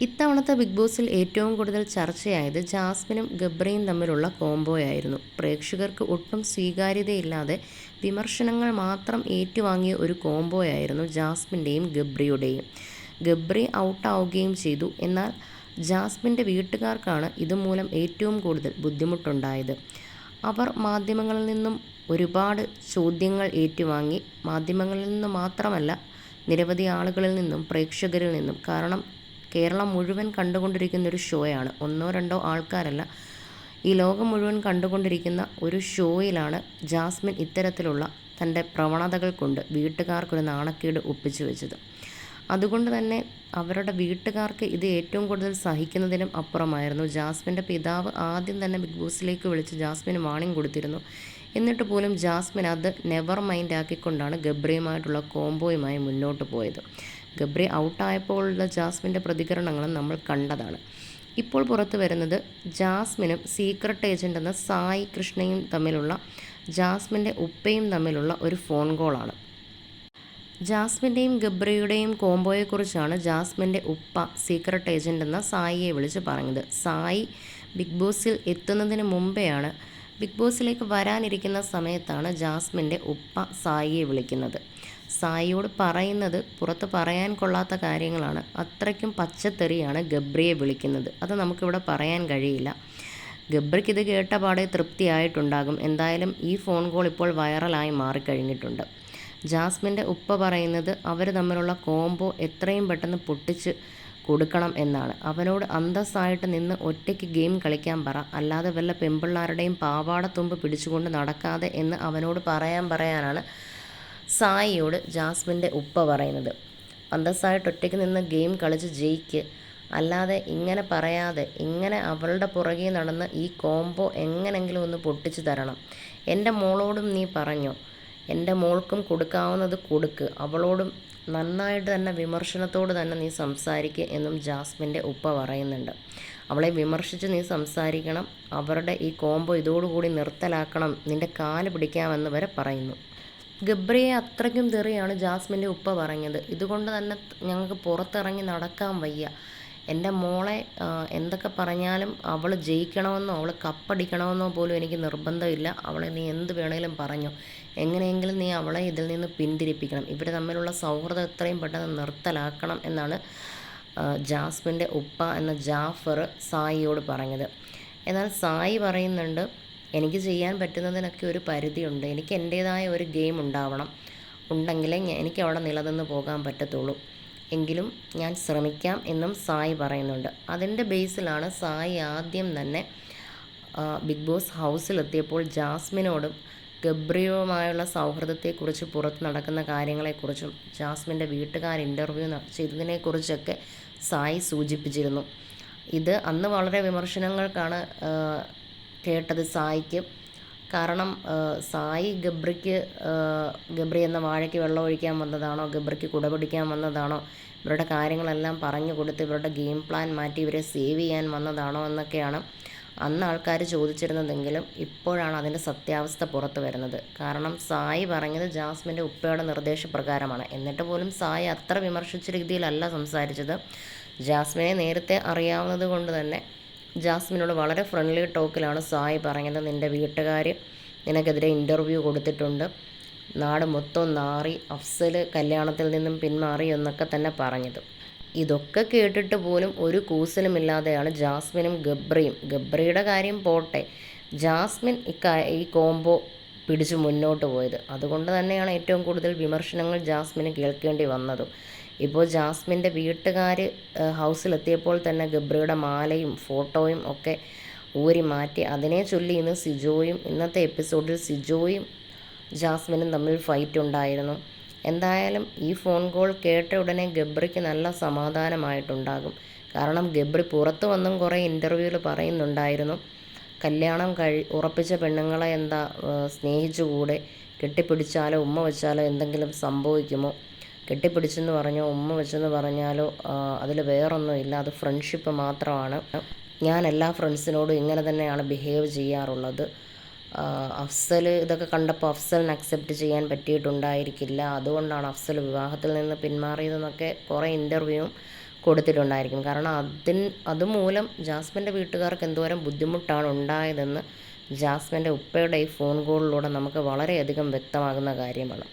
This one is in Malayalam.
ഇത്തവണത്തെ ബിഗ് ബോസിൽ ഏറ്റവും കൂടുതൽ ചർച്ചയായത് ജാസ്മിനും ഗബ്രയും തമ്മിലുള്ള കോംബോയായിരുന്നു. പ്രേക്ഷകർക്ക് ഒട്ടും സ്വീകാര്യതയില്ലാതെ വിമർശനങ്ങൾ മാത്രം ഏറ്റുവാങ്ങിയ ഒരു കോംബോയായിരുന്നു ജാസ്മിന്റെയും ഗബ്രിയുടെയും. ഗബ്രി ഔട്ടാവുകയും ചെയ്തു. എന്നാൽ ജാസ്മിന്റെ വീട്ടുകാർക്കാണ് ഇതുമൂലം ഏറ്റവും കൂടുതൽ ബുദ്ധിമുട്ടുണ്ടായത്. അവർ മാധ്യമങ്ങളിൽ നിന്നും ഒരുപാട് ചോദ്യങ്ങൾ ഏറ്റുവാങ്ങി. മാധ്യമങ്ങളിൽ നിന്ന് മാത്രമല്ല നിരവധി ആളുകളിൽ നിന്നും പ്രേക്ഷകരിൽ നിന്നും. കാരണം കേരളം മുഴുവൻ കണ്ടുകൊണ്ടിരിക്കുന്ന ഒരു ഷോയാണ്. ഒന്നോ രണ്ടോ ആൾക്കാരല്ല. ഈ ലോകം മുഴുവൻ കണ്ടുകൊണ്ടിരിക്കുന്ന ഒരു ഷോയിലാണ് ജാസ്മിൻ ഇത്തരത്തിലുള്ള തന്റെ പ്രവണതകൾ കൊണ്ട് വീട്ടുകാർക്കൊരു നാണക്കേട് ഒപ്പിച്ചു വെച്ചത്. അതുകൊണ്ട് തന്നെ അവരുടെ വീട്ടുകാർക്ക് ഇത് ഏറ്റവും കൂടുതൽ സഹിക്കുന്നതിനും അപ്പുറമായിരുന്നു. ജാസ്മിന്റെ പിതാവ് ആദ്യം തന്നെ ബിഗ് ബോസിലേക്ക് വിളിച്ച് ജാസ്മിന് വാണിംഗ് കൊടുത്തിരുന്നു. എന്നിട്ട് പോലും ജാസ്മിൻ അത് നെവർ മൈൻഡ് ആക്കിക്കൊണ്ടാണ് ഗബ്രിയുമായിട്ടുള്ള കോംബോയുമായി മുന്നോട്ട് പോയത്. ഗബ്രി ഔട്ടായപ്പോഴുള്ള ജാസ്മിന്റെ പ്രതികരണങ്ങളും നമ്മൾ കണ്ടതാണ്. ഇപ്പോൾ പുറത്തു വരുന്നത് ജാസ്മിനും സീക്രട്ട് ഏജന്റ് എന്ന സായി കൃഷ്ണയും തമ്മിലുള്ള ജാസ്മിന്റെ ഉപ്പയും തമ്മിലുള്ള ഒരു ഫോൺ കോളാണ് ജാസ്മിന്റെയും ഗബ്രിയുടെയും കോംബോയെക്കുറിച്ചാണ് ജാസ്മിന്റെ ഉപ്പ സീക്രട്ട് ഏജന്റ് എന്ന സായിയെ വിളിച്ച് പറഞ്ഞത്. സായി ബിഗ് ബോസിൽ എത്തുന്നതിന് മുമ്പെയാണ് ബിഗ് ബോസിലേക്ക് വരാനിരിക്കുന്ന സമയത്താണ് ജാസ്മിന്റെ ഉപ്പ സായിയെ വിളിക്കുന്നത്. സായിയോട് പറയുന്നത് പുറത്ത് പറയാൻ കൊള്ളാത്ത കാര്യങ്ങളാണ്. അത്രയ്ക്കും പച്ചത്തെറിയാണ് ഗബ്രിയെ വിളിക്കുന്നത്. അത് നമുക്കിവിടെ പറയാൻ കഴിയില്ല. ഗബ്രിക്ക് ഇത് കേട്ട പാടെ തൃപ്തിയായിട്ടുണ്ടാകും. എന്തായാലും ഈ ഫോൺ കോൾ ഇപ്പോൾ വൈറലായി മാറിക്കഴിഞ്ഞിട്ടുണ്ട്. ജാസ്മിന്റെ ഉപ്പ പറയുന്നത് അവർ തമ്മിലുള്ള കോംബോ എത്രയും പെട്ടെന്ന് പൊട്ടിച്ച് കൊടുക്കണം എന്നാണ്. അവനോട് അന്തസ്സായിട്ട് നിന്ന് ഒറ്റയ്ക്ക് ഗെയിം കളിക്കാൻ പറ. അല്ലാതെ വല്ല പെമ്പിള്ളാരുടെയും പാവാടത്തുമ്പ് പിടിച്ചുകൊണ്ട് നടക്കാതെ എന്ന് അവനോട് പറയാൻ പറയാനാണ് സായിയോട് ജാസ്മിന്റെ ഉപ്പ പറയുന്നത് അന്തസ്സായിട്ട് ഒറ്റയ്ക്ക് നിന്ന് ഗെയിം കളിച്ച് ജയിക്ക്. അല്ലാതെ ഇങ്ങനെ പറയാതെ ഇങ്ങനെ അവളുടെ പുറകെ നടന്ന് ഈ കോംബോ എങ്ങനെങ്കിലും ഒന്ന് പൊട്ടിച്ചു തരണം. എന്റെ മോളോടും നീ പറഞ്ഞോ. എന്റെ മോൾക്കും കൊടുക്കാവുന്നത് കൊടുക്ക്. അവളോടും നന്നായിട്ട് തന്നെ വിമർശനത്തോട് തന്നെ നീ സംസാരിക്കുക എന്നും ജാസ്മിന്റെ ഉപ്പ പറയുന്നുണ്ട്. അവളെ വിമർശിച്ച് നീ സംസാരിക്കണം. അവരുടെ ഈ കോംബോ ഇതോടുകൂടി നിർത്തലാക്കണം. നിന്റെ കാൽ പിടിക്കാമെന്ന് വരെ പറയുന്നു. ഗബ്രിയെ അത്രയ്ക്കും തെറിയാണ് ജാസ്മിന്റെ ഉപ്പ പറഞ്ഞത് ഇതുകൊണ്ട് തന്നെ ഞങ്ങൾക്ക് പുറത്തിറങ്ങി നടക്കാൻ വയ്യ. എന്റെ മോളെ എന്തൊക്കെ പറഞ്ഞാലും അവൾ ജയിക്കണമെന്നോ അവൾ കപ്പടിക്കണമെന്നോ പോലും എനിക്ക് നിർബന്ധമില്ല. അവളെ നീ എന്ത് വേണേലും പറഞ്ഞു. എങ്ങനെയെങ്കിലും നീ അവളെ ഇതിൽ നിന്ന് പിന്തിരിപ്പിക്കണം. ഇവർ തമ്മിലുള്ള സൗഹൃദം എത്രയും പെട്ടെന്ന് നിർത്തലാക്കണം എന്നാണ് ജാസ്മിന്റെ ഉപ്പ എന്ന ജാഫർ സായിയോട് പറഞ്ഞത് എന്നാൽ സായി പറയുന്നുണ്ട് എനിക്ക് ചെയ്യാൻ പറ്റുന്നതിനൊക്കെ ഒരു പരിധിയുണ്ട്. എനിക്ക് എന്റേതായ ഒരു ഗെയിം ഉണ്ടാവണം. ഉണ്ടെങ്കിലേ എനിക്ക് അവിടെ നിലനിന്ന് പോകാൻ പറ്റത്തുള്ളൂ. എങ്കിലും ഞാൻ ശ്രമിക്കാം എന്നും സായി പറയുന്നുണ്ട്. അതിന്റെ ബേസിലാണ് സായി ആദ്യം തന്നെ ബിഗ് ബോസ് ഹൗസിലെത്തിയപ്പോൾ ജാസ്മിനോടും ഗബ്രിയുമായുള്ള സൗഹൃദത്തെക്കുറിച്ച് പുറത്ത് നടക്കുന്ന കാര്യങ്ങളെക്കുറിച്ചും ജാസ്മിന്റെ വീട്ടുകാർ ഇന്റർവ്യൂ ചെയ്തതിനെക്കുറിച്ചൊക്കെ സായി സൂചിപ്പിച്ചിരുന്നു. ഇത് അന്ന് വളരെ വിമർശനങ്ങൾക്കാണ് കേട്ടത് സായിക്ക്. കാരണം സായി ഗബ്രിക്ക് ഗബ്രി എന്ന വാഴയ്ക്ക് വെള്ളം ഒഴിക്കാൻ വന്നതാണോ ഗബ്രിക്ക് കുടപിടിക്കാൻ വന്നതാണോ ഇവരുടെ കാര്യങ്ങളെല്ലാം പറഞ്ഞു കൊടുത്ത് ഇവരുടെ ഗെയിം പ്ലാൻ മാറ്റി ഇവരെ സേവ് ചെയ്യാൻ വന്നതാണോ എന്നൊക്കെയാണ് അന്ന് ആൾക്കാർ ചോദിച്ചിരുന്നതെങ്കിലും ഇപ്പോഴാണ് അതിന്റെ സത്യാവസ്ഥ പുറത്തു വരുന്നത്. കാരണം സായി പറഞ്ഞത് ജാസ്മിന്റെ ഉപ്പയുടെ നിർദ്ദേശപ്രകാരമാണ്. എന്നിട്ട് പോലും സായി അത്ര വിമർശിച്ച രീതിയിലല്ല സംസാരിച്ചത്. ജാസ്മിനെ നേരത്തെ അറിയാവുന്നത് കൊണ്ട് തന്നെ ജാസ്മിനോട് വളരെ ഫ്രണ്ട്ലി ടോക്കിലാണ് സായി പറഞ്ഞത് നിന്റെ വീട്ടുകാർ നിനക്കെതിരെ ഇന്റർവ്യൂ കൊടുത്തിട്ടുണ്ട്. നാട് മൊത്തം നാറി അഫ്സൽ കല്യാണത്തിൽ നിന്നും പിന്മാറി എന്നൊക്കെ തന്നെ പറഞ്ഞത്. ഇതൊക്കെ കേട്ടിട്ട് പോലും ഒരു കൂസലുമില്ലാതെയാണ് ജാസ്മിനും ഗബ്രിയും. ഗബ്രിയുടെ കാര്യം പോട്ടെ. ജാസ്മിൻ ഈ കോംബോ പിടിച്ച് മുന്നോട്ട് പോയത്. അതുകൊണ്ട് തന്നെയാണ് ഏറ്റവും കൂടുതൽ വിമർശനങ്ങൾ ജാസ്മിന് കേൾക്കേണ്ടി വന്നതും. ഇപ്പോൾ ജാസ്മിന്റെ വീട്ടുകാർ ഹൗസിലെത്തിയപ്പോൾ തന്നെ ഗബ്രിയുടെ മാലയും ഫോട്ടോയും ഒക്കെ ഊരി മാറ്റി. അതിനെ ചൊല്ലി ഇന്ന് സിജോയും ഇന്നത്തെ എപ്പിസോഡിൽ സിജോയും ജാസ്മിനും തമ്മിൽ ഫൈറ്റ് ഉണ്ടായിരുന്നു. എന്തായാലും ഈ ഫോൺ കോൾ കേട്ട ഉടനെ ഗബ്രിക്ക് നല്ല സമാധാനമായിട്ടുണ്ടാകും. കാരണം ഗബ്രി പുറത്തു വന്നും കുറേ ഇന്റർവ്യൂവിൽ പറയുന്നുണ്ടായിരുന്നു. കല്യാണം കഴി ഉറപ്പിച്ച പെണ്ണുങ്ങളെ എന്താ സ്നേഹിച്ചുകൂടെ? കെട്ടിപ്പിടിച്ചാലോ ഉമ്മ വെച്ചാലോ എന്തെങ്കിലും സംഭവിക്കുമോ? കെട്ടിപ്പിടിച്ചെന്ന് പറഞ്ഞോ ഉമ്മ വെച്ചെന്ന് പറഞ്ഞാലോ അതിൽ വേറൊന്നുമില്ല അത് ഫ്രണ്ട്ഷിപ്പ് മാത്രമാണ്. ഞാൻ എല്ലാ ഫ്രണ്ട്സിനോടും ഇങ്ങനെ തന്നെയാണ് ബിഹേവ് ചെയ്യാറുള്ളത്. അഫ്സൽ ഇതൊക്കെ കണ്ടപ്പോൾ അഫ്സലിന് അക്സെപ്റ്റ് ചെയ്യാൻ പറ്റിയിട്ടുണ്ടായിരിക്കില്ല. അതുകൊണ്ടാണ് അഫ്സൽ വിവാഹത്തിൽ നിന്ന് പിന്മാറിയതെന്നൊക്കെ കുറേ ഇന്റർവ്യൂവും കൊടുത്തിട്ടുണ്ടായിരിക്കും. കാരണം അതിന് അതുമൂലം ജാസ്മിന്റെ വീട്ടുകാർക്ക് എന്തോരം ബുദ്ധിമുട്ടാണ് ഉണ്ടായതെന്ന് ജാസ്മിന്റെ ഉപ്പയുടെ ഈ ഫോൺ കോളിലൂടെ നമുക്ക് വളരെയധികം വ്യക്തമാകുന്ന കാര്യമാണ്.